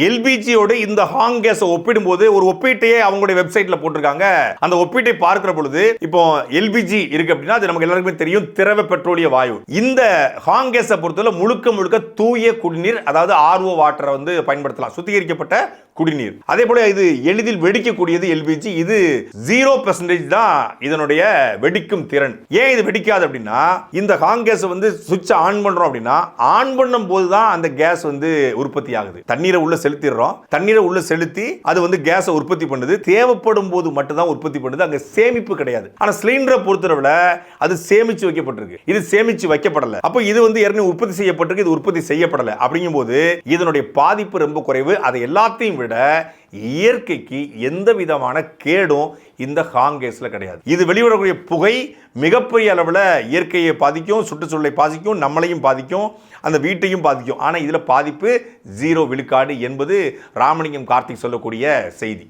எல்பிஜியோட இந்த ஹாங் கேஸை ஒப்பிடும்போது ஒரு ஒப்பீட்டையே அவங்களுடைய வெப்சைட்ல போட்டிருக்காங்க. அந்த ஒப்பீட்டை பார்க்கிற பொழுது இப்போ எல்பிஜி இருக்கு அப்படின்னா அது நமக்கு எல்லாருக்குமே தெரியும் திரவ பெட்ரோலிய வாயு. இந்த ஹாங் கேஸை பொறுத்தவரை முழுக்க முழுக்க தூய குடிநீர் அதாவது ஆர்ஓ வாட்டரை வந்து பயன்படுத்தலாம். சுத்திகரிக்கப்பட்ட குடிநீர். அதே போல இது எளிதில் வெடிக்கக்கூடியது எல்பிஜி. இது ஜீரோ பெர்சன்டேஜ் தான் இதனுடைய வெடிக்கும் திறன். ஏன் இது வெடிக்காது அப்படின்னா இந்த காங்கேஸ் வந்து சுவிட்ச் ஆன் பண்றோம் அப்படின்னா ஆன் பண்ணும் போது தான் அந்த கேஸ் வந்து உற்பத்தி ஆகுது. தண்ணீரை உள்ள செலுத்திடுறோம். தண்ணீரை உள்ள செலுத்தி அது வந்து கேஸை உற்பத்தி பண்ணுது. தேவைப்படும் போது மட்டும்தான் உற்பத்தி பண்ணுது. அங்க சேமிப்பு கிடையாது. ஆனா சிலிண்டரை பொறுத்தளவுல அது சேமிச்சு வைக்கப்பட்டிருக்கு. இது சேமிச்சு வைக்கப்படல. அப்போ இது வந்து ஏற்கனவே உற்பத்தி செய்யப்பட்டிருக்கு. இது உற்பத்தி செய்யப்படல. அப்படிங்கும்போது இதனுடைய பாதிப்பு ரொம்ப குறைவு. அதை எல்லாத்தையும் விட இயற்கைக்கு எந்த விதமான கேடும் இந்த ஹாங்கேஸ்ல கிடையாது. இது வெளிவிடக்கூடிய புகை மிகப்பெரிய அளவில் இயற்கையை பாதிக்கும் சுற்றுச்சூழலை பாதிக்கும் நம்மளையும் பாதிக்கும் அந்த வீட்டையும் பாதிக்கும். ஆனால் இதில் பாதிப்பு ஜீரோ விழுக்காடு என்பது ராமலிங்கம் கார்த்திக் சொல்லக்கூடிய செய்தி.